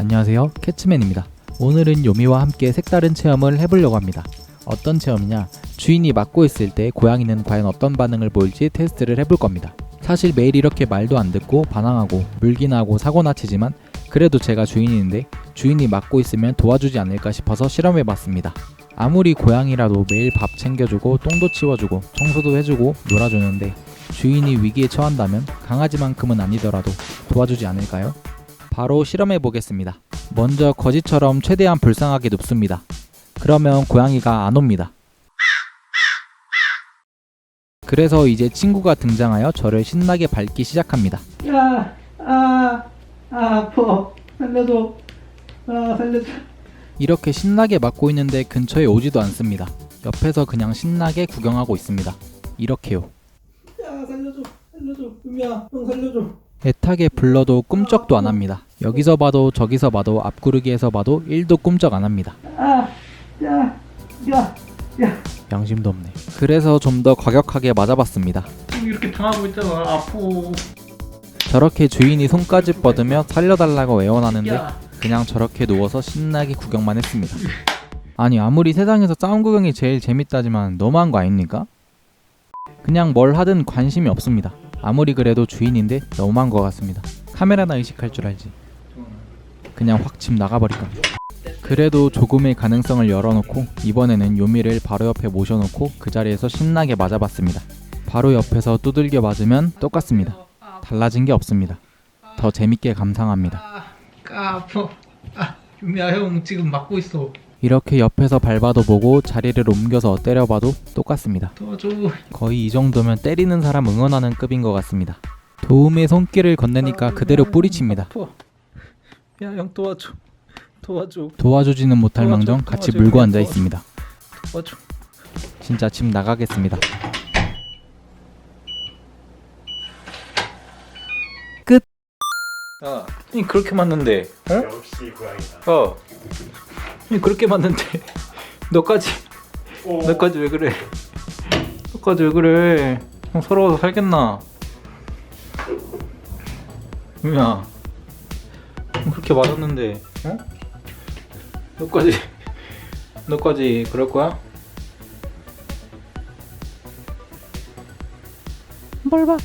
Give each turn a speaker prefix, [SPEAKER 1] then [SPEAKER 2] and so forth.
[SPEAKER 1] 안녕하세요. 캐츠맨입니다. 오늘은 요미와 함께 색다른 체험을 해보려고 합니다. 어떤 체험이냐? 주인이 맡고 있을 때 고양이는 과연 어떤 반응을 보일지 테스트를 해볼 겁니다. 사실 매일 이렇게 말도 안 듣고 반항하고 물기나 하고 사고나 치지만 그래도 제가 주인인데 주인이 맡고 있으면 도와주지 않을까 싶어서 실험해봤습니다. 아무리 고양이라도 매일 밥 챙겨주고 똥도 치워주고 청소도 해주고 놀아주는데 주인이 위기에 처한다면 강아지만큼은 아니더라도 도와주지 않을까요? 바로 실험해 보겠습니다. 먼저 거지처럼 최대한 불쌍하게 눕습니다. 그러면 고양이가 안 옵니다. 그래서 이제 친구가 등장하여 저를 신나게 밟기 시작합니다.
[SPEAKER 2] 야, 아, 아, 아파. 살려줘. 아, 살려줘.
[SPEAKER 1] 이렇게 신나게 맞고 있는데 근처에 오지도 않습니다. 옆에서 그냥 신나게 구경하고 있습니다. 이렇게요.
[SPEAKER 2] 야, 살려줘. 살려줘. 유미야, 형 살려줘.
[SPEAKER 1] 애타게 불러도 꿈쩍도 안 합니다. 여기서 봐도 저기서 봐도 앞구르기에서 봐도 1도 꿈쩍 안 합니다.
[SPEAKER 2] 아, 야, 야, 야.
[SPEAKER 1] 양심도 없네. 그래서 좀 더 과격하게 맞아봤습니다.
[SPEAKER 2] 형 이렇게 당하고 있잖아. 아파.
[SPEAKER 1] 저렇게 주인이 손까지 뻗으며 살려달라고 애원하는데
[SPEAKER 2] 야,
[SPEAKER 1] 그냥 저렇게 누워서 신나게 구경만 했습니다. 아니 아무리 세상에서 싸움 구경이 제일 재밌다지만 너무한 거 아닙니까? 그냥 뭘 하든 관심이 없습니다. 아무리 그래도 주인인데 너무한 것 같습니다. 카메라나 의식할 줄 알지. 그냥 확 집 나가버릴 겁니다. 그래도 조금의 가능성을 열어놓고 이번에는 요미를 바로 옆에 모셔놓고 그 자리에서 신나게 맞아봤습니다. 바로 옆에서 두들겨 맞으면 똑같습니다. 달라진 게 없습니다. 더 재밌게 감상합니다.
[SPEAKER 2] 아, 아파. 아, 유미야, 형 지금 맞고 있어.
[SPEAKER 1] 이렇게 옆에서 밟아도 보고 자리를 옮겨서 때려봐도 똑같습니다.
[SPEAKER 2] 도와줘.
[SPEAKER 1] 거의 이 정도면 때리는 사람 응원하는 급인 것 같습니다. 도움의 손길을 건네니까 그대로 뿌리칩니다.
[SPEAKER 2] 야, 형 도와줘. 도와줘.
[SPEAKER 1] 도와주지는 못할
[SPEAKER 2] 도와줘,
[SPEAKER 1] 망정 같이
[SPEAKER 2] 도와줘,
[SPEAKER 1] 물고 앉아
[SPEAKER 2] 도와줘.
[SPEAKER 1] 있습니다.
[SPEAKER 2] 도와줘.
[SPEAKER 1] 진짜 집 나가겠습니다.
[SPEAKER 2] 야, 이 그렇게 맞는데, 어?
[SPEAKER 3] 역시 고양이다.
[SPEAKER 2] 어. 이 그렇게 맞는데, 너까지,
[SPEAKER 3] 오.
[SPEAKER 2] 너까지 왜 그래? 너까지 왜 그래? 형 서러워서 살겠나? 유미야, 형 그렇게 맞았는데, 어? 너까지, 너까지 그럴 거야?
[SPEAKER 1] 뭘 봐?